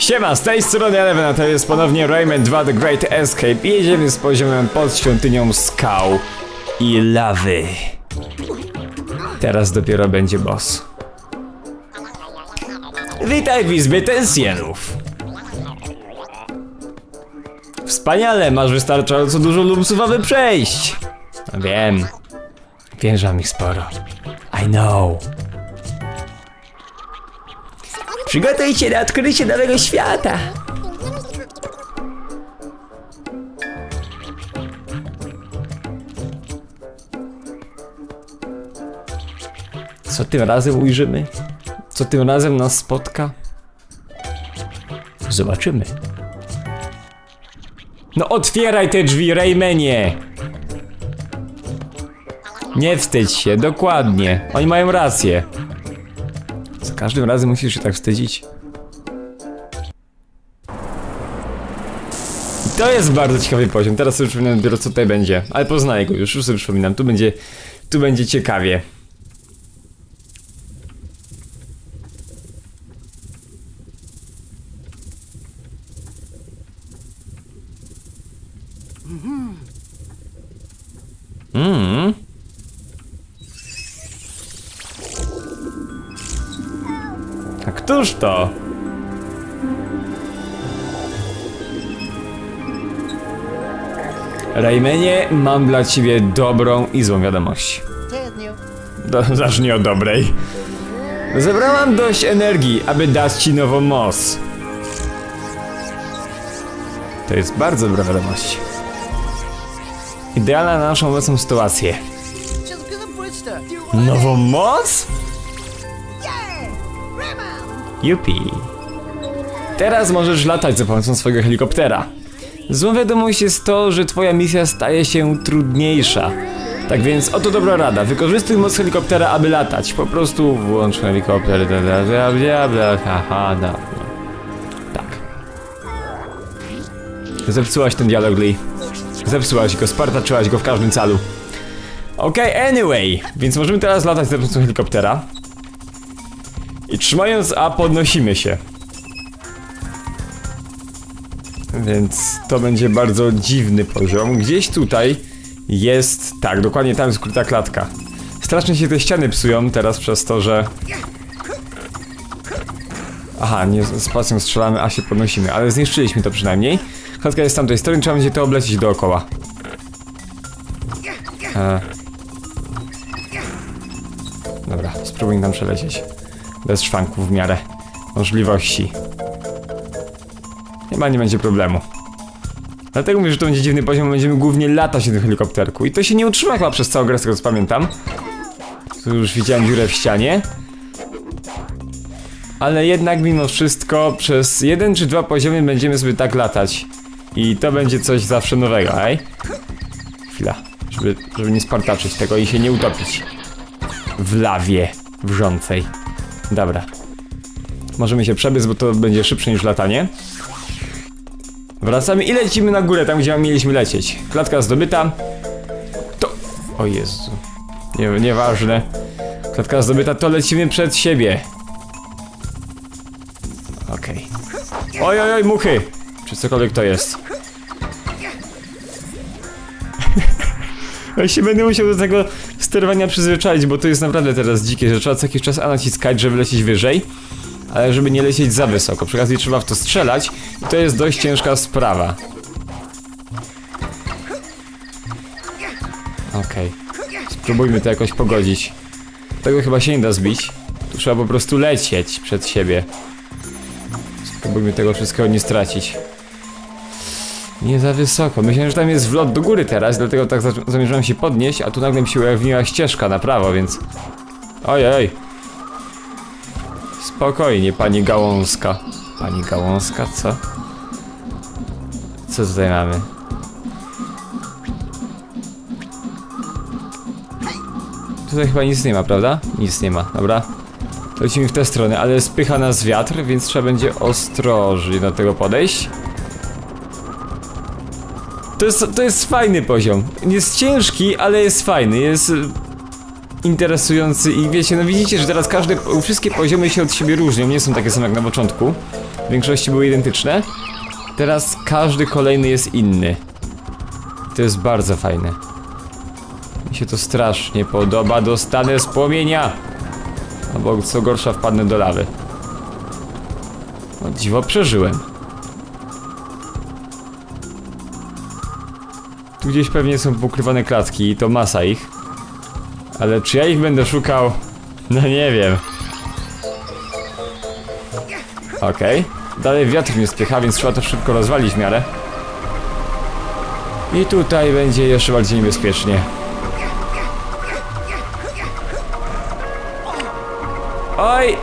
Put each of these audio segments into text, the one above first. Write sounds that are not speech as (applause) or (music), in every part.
Siema, z tej strony Eleven, a to jest ponownie Rayman 2 The Great Escape i jedziemy z poziomem pod świątynią skał i lawy. Teraz dopiero będzie boss. Witaj w Izbie Tensjenów. Wspaniale, masz wystarczająco dużo lumpsów, aby przejść. Wiem. Wiem, że mam ich sporo. I know. Przygotuj się na odkrycie nowego świata. Co tym razem ujrzymy? Co tym razem nas spotka? Zobaczymy. No otwieraj te drzwi, Raymanie! Nie wstydź się, dokładnie. Oni mają rację. Za każdym razem musisz się tak wstydzić. I to jest bardzo ciekawy poziom. Teraz sobie przypominam dopiero co tutaj będzie. Ale poznaję go już, już sobie przypominam. Tu będzie, tu będzie ciekawie. Mm. Któż to? Raymanie, mam dla ciebie dobrą i złą wiadomość. Do, zacznij od dobrej. Zebrałam dość energii, aby dać ci nową moc. To jest bardzo dobra wiadomość. Idealna na naszą obecną sytuację. Nową moc? Yupi. Teraz możesz latać za pomocą swojego helikoptera. Złą wiadomość jest to, że twoja misja staje się trudniejsza. Tak więc oto dobra rada. Wykorzystuj moc helikoptera, aby latać. Po prostu włącz helikopter. Bla, bla, bla, bla, bla, haha, no. Tak. Zepsułaś ten dialog, Lee. Zepsułaś go, spartaczyłaś go w każdym calu. Okej, anyway. Więc możemy teraz latać za pomocą helikoptera. I trzymając A podnosimy się. Więc to będzie bardzo dziwny poziom. Gdzieś tutaj jest. Tak, dokładnie tam jest ukryta klatka. Strasznie się te ściany psują teraz przez to, że. Aha, nie z spacją strzelamy, a się podnosimy, ale zniszczyliśmy to przynajmniej. Klatka jest z tamtej strony, trzeba będzie to oblecieć dookoła. E. Dobra, spróbuj nam przelecieć. Bez szwanków w miarę możliwości. Chyba nie będzie problemu. Dlatego mówię, że to będzie dziwny poziom, będziemy głównie latać na tym helikopterku. I to się nie utrzyma chyba przez całą grę, z tego co pamiętam. Tu już widziałem dziurę w ścianie. Ale jednak mimo wszystko przez jeden czy dwa poziomy będziemy sobie tak latać. I to będzie coś zawsze nowego, ej? Chwila, żeby, żeby nie spartaczyć tego i się nie utopić. W lawie wrzącej. Dobra. Możemy się przebiec, bo to będzie szybsze niż latanie. Wracamy i lecimy na górę, tam gdzie mieliśmy lecieć. Klatka zdobyta. To... O Jezu. Nie, nieważne. Klatka zdobyta, to lecimy przed siebie. Okej. Oj, oj, oj, muchy! Czy cokolwiek to jest. (laughs) Ja się będę musiał do tego sterowania przyzwyczaić, bo to jest naprawdę teraz dzikie, że trzeba co jakiś czas A naciskać, żeby lecieć wyżej, ale żeby nie lecieć za wysoko. Przy okazji trzeba w to strzelać i to jest dość ciężka sprawa. Okej. Spróbujmy to jakoś pogodzić. Tego chyba się nie da zbić. Tu trzeba po prostu lecieć przed siebie. Spróbujmy tego wszystkiego nie stracić. Nie za wysoko. Myślałem, że tam jest wlot do góry teraz, dlatego tak za- zamierzałem się podnieść, a tu nagle mi się ujawniła ścieżka na prawo, więc... Ojej. Spokojnie, pani Gałązka. Pani Gałązka, co? Co tutaj mamy? Tutaj chyba nic nie ma, prawda? Nic nie ma, dobra. Lecimy w tę stronę, ale spycha nas wiatr, więc trzeba będzie ostrożnie do tego podejść. To jest, to jest fajny poziom. Jest ciężki, ale jest fajny. Jest y, interesujący i wiecie, no widzicie, że teraz każde, wszystkie poziomy się od siebie różnią, nie są takie same jak na początku. w większości były identyczne. Teraz każdy kolejny jest inny. To jest bardzo fajne. Mi się to strasznie podoba. Dostanę z płomienia! Albo co gorsza, wpadnę do lawy. O dziwo, przeżyłem. Tu gdzieś pewnie są ukrywane klatki i to masa ich. Ale czy ja ich będę szukał? (laughs) No nie wiem. Okej. Dalej wiatr mnie spycha, więc trzeba to szybko rozwalić w miarę. I tutaj będzie jeszcze bardziej niebezpiecznie. Oj!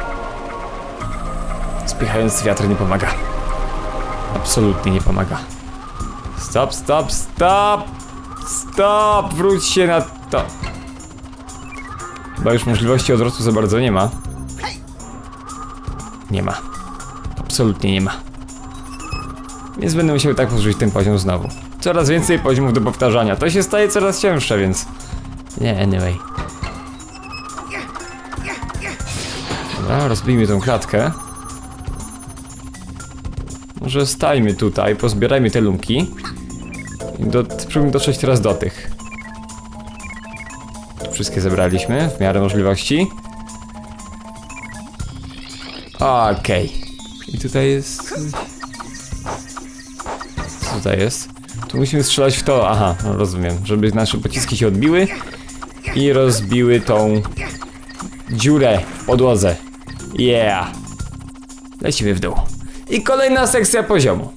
Spychając wiatr nie pomaga. Absolutnie nie pomaga. Stop, stop, stop! Stop! Wróć się na to. Chyba już możliwości odwrotu za bardzo nie ma. Nie ma. Absolutnie nie ma. Więc będę musiał tak powtórzyć ten poziom znowu. Coraz więcej poziomów do powtarzania. To się staje coraz cięższe, więc... Nie, anyway. Dobra, rozbijmy tą klatkę. Może stajmy tutaj, pozbierajmy te lumki. Do, spróbujmy dotrzeć teraz do tych. Wszystkie zebraliśmy, w miarę możliwości. Okej. I tutaj jest... Co tutaj jest? Tu musimy strzelać w to, aha, no rozumiem. Żeby nasze pociski się odbiły i rozbiły tą dziurę w podłodze. Yeah. Lecimy w dół. I kolejna sekcja poziomu.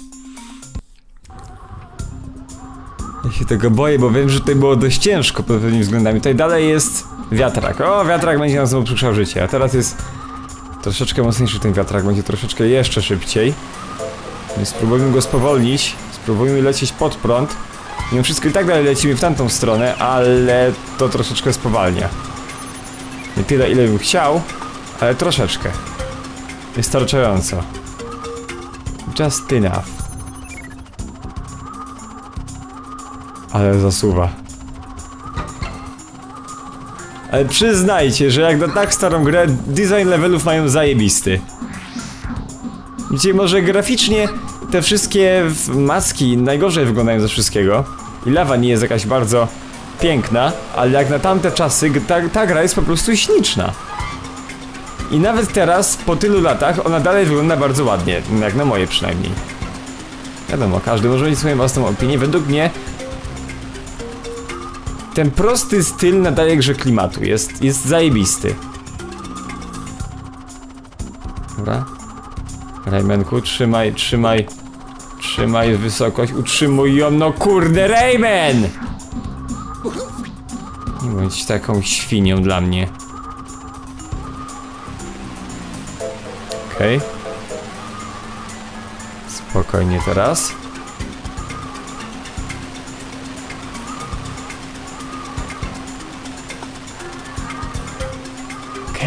Ja się tego boję, bo wiem, że tutaj było dość ciężko pod pewnymi względami. Tutaj dalej jest wiatrak. O, wiatrak będzie nam znowu przykszał życie, a teraz jest troszeczkę mocniejszy ten wiatrak, będzie troszeczkę jeszcze szybciej. Więc spróbujmy go spowolnić, spróbujmy lecieć pod prąd. Mimo wszystko i tak dalej lecimy w tamtą stronę, ale to troszeczkę spowalnia. Nie tyle, ile bym chciał, ale troszeczkę. Wystarczająco. Just enough. Ale zasuwa. Ale przyznajcie, że jak na tak starą grę, design levelów mają zajebisty. Gdzie może graficznie te wszystkie maski najgorzej wyglądają ze wszystkiego. I lawa nie jest jakaś bardzo piękna, ale jak na tamte czasy, ta, ta gra jest po prostu śliczna. I nawet teraz, po tylu latach, ona dalej wygląda bardzo ładnie, jak na moje przynajmniej. Wiadomo, każdy może mieć swoją własną opinię. Według mnie ten prosty styl nadaje grze klimatu, jest, jest zajebisty. Dobra. Raymanku, trzymaj, trzymaj, trzymaj wysokość, utrzymuj ją, no kurde, Rayman! Nie bądź taką świnią dla mnie. Okej. Spokojnie teraz.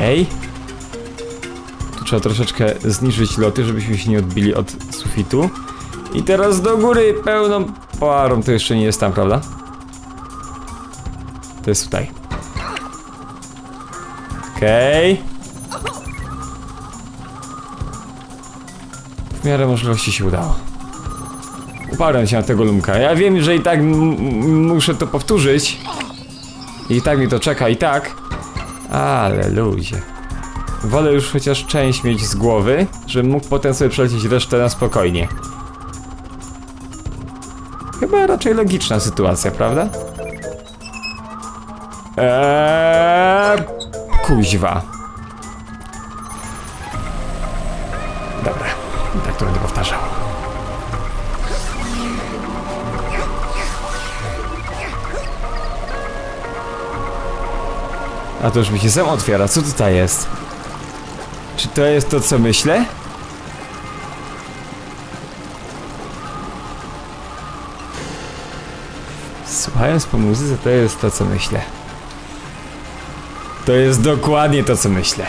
Okej. Tu trzeba troszeczkę zniżyć loty, żebyśmy się nie odbili od sufitu. I teraz do góry pełną parą. To jeszcze nie jest tam, prawda? To jest tutaj. Okej. W miarę możliwości się udało. Uparłem się na tego lumka. Ja wiem, że i tak muszę to powtórzyć. I tak mi to czeka, i tak. Ale ludzie. Wolę już chociaż część mieć z głowy, żebym mógł potem sobie przelecieć resztę na spokojnie. Chyba raczej logiczna sytuacja, prawda? Eee, kuźwa. A to już mi się sam otwiera. Co tutaj jest? Czy to jest to, co myślę? Słuchając po muzyce, to jest to, co myślę. To jest dokładnie to, co myślę.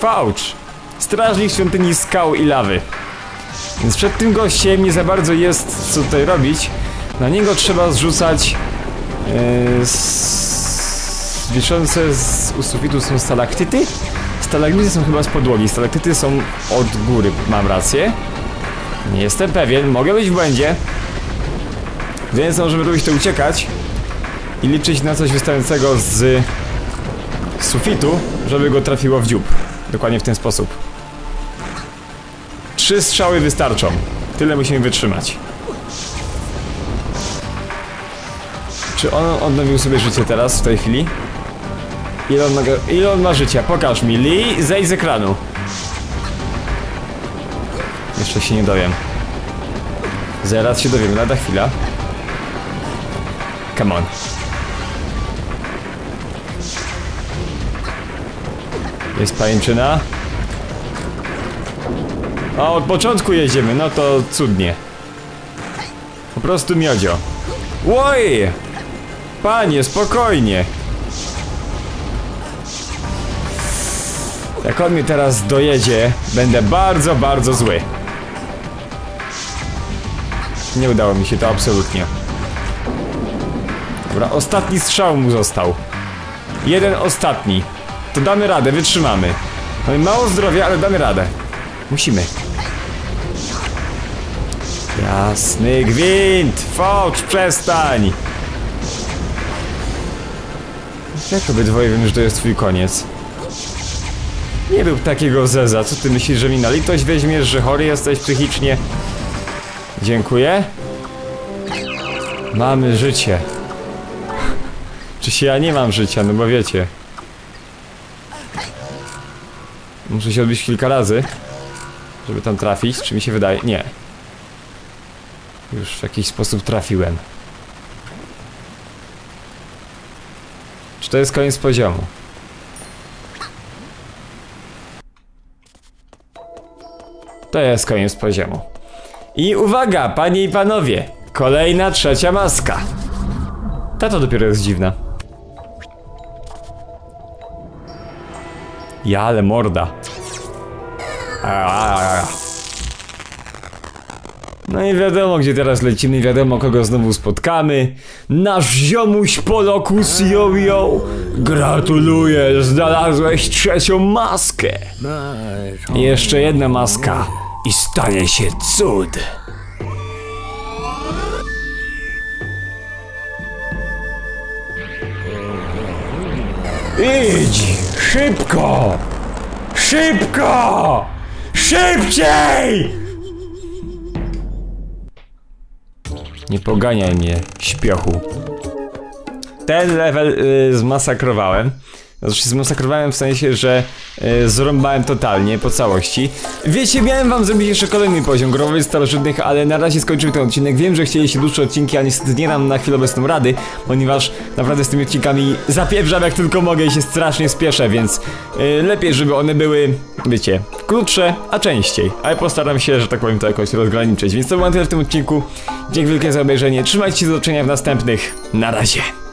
Faucz! Strażnik świątyni skał i lawy. Więc przed tym gościem nie za bardzo jest co tutaj robić. Na niego trzeba zrzucać yy, s- wiszące z u sufitu są stalaktyty. Stalagmity są chyba z podłogi, stalaktyty są od góry, mam rację. Nie jestem pewien, mogę być w błędzie. Więc możemy robić to uciekać i liczyć na coś wystającego z sufitu, żeby go trafiło w dziób. Dokładnie w ten sposób. Trzy strzały wystarczą. Tyle musimy wytrzymać. Czy on odnowił sobie życie teraz, w tej chwili? Ile on ma, ile on ma życia? Pokaż mi. Lee, zejdź z ekranu. Jeszcze się nie dowiem. Zaraz się dowiem, lada chwila. Come on. Jest pajęczyna. A od początku jedziemy, no to cudnie. Po prostu miodzio. Oj! Panie, spokojnie. Jak on mnie teraz dojedzie, będę bardzo, bardzo zły. Nie udało mi się to absolutnie. Dobra, ostatni strzał mu został. Jeden ostatni. To damy radę, wytrzymamy. Mamy mało zdrowia, ale damy radę. Musimy. Jasny gwint! Fox, przestań! Jak obydwoje wiem, że to jest twój koniec? Nie rób takiego zeza. Co ty myślisz, że mi na litość weźmiesz, że chory jesteś psychicznie? Dziękuję. Mamy życie. Czy się ja nie mam życia, no bo wiecie. Muszę się odbić kilka razy, żeby tam trafić. Czy mi się wydaje? Nie. Już w jakiś sposób trafiłem. Czy to jest koniec poziomu? To jest koniec poziomu. I uwaga, panie i panowie! Kolejna trzecia maska. Ta to dopiero jest dziwna. Ja, ale morda. No i wiadomo, gdzie teraz lecimy, wiadomo, kogo znowu spotkamy. Nasz ziomuś Polokus Jojo! Gratuluję, znalazłeś trzecią maskę! Jeszcze jedna maska i stanie się cud. Idź! Szybko! Szybko! Szybciej! Nie poganiaj mnie, śpiochu. Ten level y, zmasakrowałem. Znaczy zmasakrowałem w sensie, że y, zrąbałem totalnie, po całości. Wiecie, miałem wam zrobić jeszcze kolejny poziom grobowiec starożytnych, ale na razie skończymy ten odcinek. Wiem, że chcieliście dłuższe odcinki, a niestety nie dam na chwilę obecną rady, ponieważ naprawdę z tymi odcinkami zapieprzam jak tylko mogę i się strasznie spieszę, więc y, lepiej, żeby one były, wiecie, krótsze, a częściej. Ale postaram się, że tak powiem, to jakoś rozgraniczyć. Więc to było na tyle w tym odcinku. Dzięki wielkie za obejrzenie. Trzymajcie się do zobaczenia w następnych. Na razie.